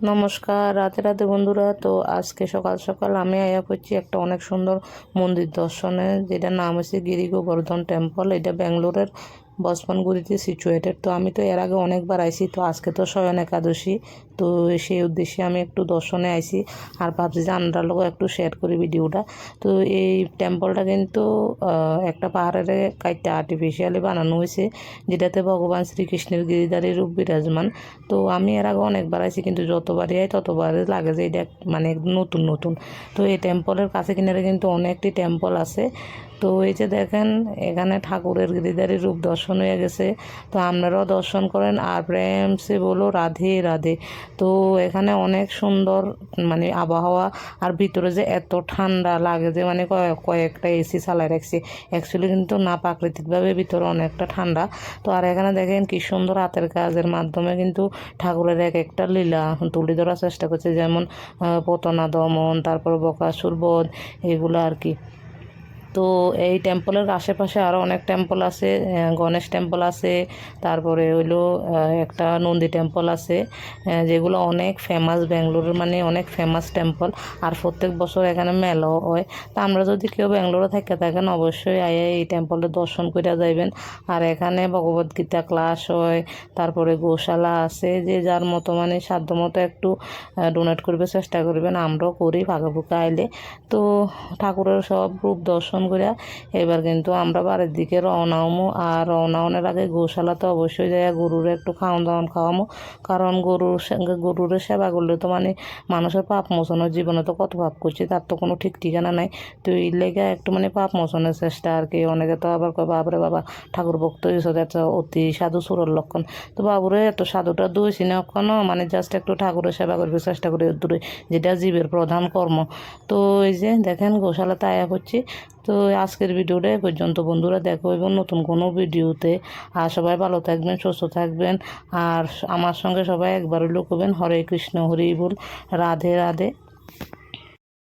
নমস্কার, রাতে রাতে বন্ধুরা, তো আজকে সকাল সকাল আমি আয়া করছি একটা অনেক সুন্দর মন্দির দর্শনে যেটা নাম হচ্ছে গিরি গোবর্ধন টেম্পল এটা ব্যাঙ্গালোরের বসপনগুড়িতে সিচুয়েটেড তো আমি তো এর আগে অনেকবার আইছি, তো আজকে তো স্বয়ন একাদশী তো সেই উদ্দেশ্যে আমি একটু দর্শনে আইছি আর ভাবছি যে আমরা লোক একটু শেয়ার করি ভিডিওটা। তো এই টেম্পলটা কিন্তু একটা পাহাড়ের কাইটা আর্টিফিশিয়ালি বানানো হয়েছে, যেটাতে ভগবান শ্রীকৃষ্ণের গিরিধারী রূপ বিরাজমান। তো আমি এর আগে অনেকবার আইছি, কিন্তু যতবারই আই ততবারই লাগে যে এটা মানে নতুন নতুন। তো এই টেম্পলের কাছে কিনারে কিন্তু অনেকটি টেম্পল আছে। তো এই যে দেখেন, এখানে ঠাকুরের গিরিধারী রূপ দর্শন হয়ে গেছে। তো আপনারাও দর্শন করেন। আর প্রেমসে বলো, রাধে রাধে। তো এখানে অনেক সুন্দর মানে আবহাওয়া, আর ভিতরে যে এত ঠান্ডা লাগে যে মানে কয়েক- কয়েকটা এসি চালাই রাখছে। অ্যাকচুয়ালি কিন্তু না, প্রাকৃতিকভাবে ভিতরে অনেকটা ঠান্ডা। তো আর এখানে দেখেন কি সুন্দর হাতের কাজের মাধ্যমে কিন্তু ঠাকুরের এক একটা লীলা তুলে ধরার চেষ্টা করছে। যেমন পতনা দমন, তারপর বকাসুর বধ, এগুলো আর কি। তো এই টেম্পলের আশেপাশে আরও অনেক টেম্পল আছে গণেশ টেম্পল আছে, তারপরে হইল একটা নন্দী টেম্পল আছে যেগুলো অনেক ফেমাস ব্যাঙ্গালোরের মানে অনেক ফেমাস টেম্পল, আর প্রত্যেক বছর এখানে মেলাও হয়। তা আমরা যদি কেউ ব্যাঙ্গালোরে থাকে থাকেন, অবশ্যই আইয়া এই টেম্পলে দর্শন করে যাইবেন। আর এখানে ভগবদ গীতা ক্লাস হয়, তারপরে গোশালা আছে, যে যার মতো মানে সাধ্য মতো একটু ডোনেট করবে, চেষ্টা করবেন, আমরাও করি ফাঁকা ফুঁকা আইলে। তো ঠাকুরের সব রূপ দর্শন করে। এবার কিন্তু আমরা বাড়ির দিকে রওনা হমু। আর রওনা হওয়ার আগে গোশালাতে অবশ্যই যাই গরুরে একটু খাওয়ান দাওয়ান খাওয়ামো। কারণ গরুর গরুরের সেবা করলে তো মানে মানুষের পাপ মোচনের জীবনে তো কত পাপ করছে, তার তো কোনো ঠিক ঠিকানা নাই। তো এই লেগে একটু মানে পাপ মোচনের চেষ্টা আর কি। অনেকে তো আবার কয় বাবরে বাবা, ঠাকুর ভক্ত এত অতি সাধু সুরের লক্ষণ। তো বাবুরে এত সাধুটা দুইছি না এখনও মানে জাস্ট একটু ঠাকুরের সেবা করবে চেষ্টা করি। দূরে যেটা জীবের প্রধান কর্ম। তো এই যে দেখেন গোশালাতে আয়া করছি। তো আজকের ভিডিওটা এ পর্যন্ত, বন্ধুরা দেখো এবং নতুন কোনো ভিডিওতে, আর সবাই ভালো থাকবেন, সুস্থ থাকবেন, আর আমার সঙ্গে সবাই একবার লোক হবেন হরে কৃষ্ণ, হরি বল, রাধে রাধে।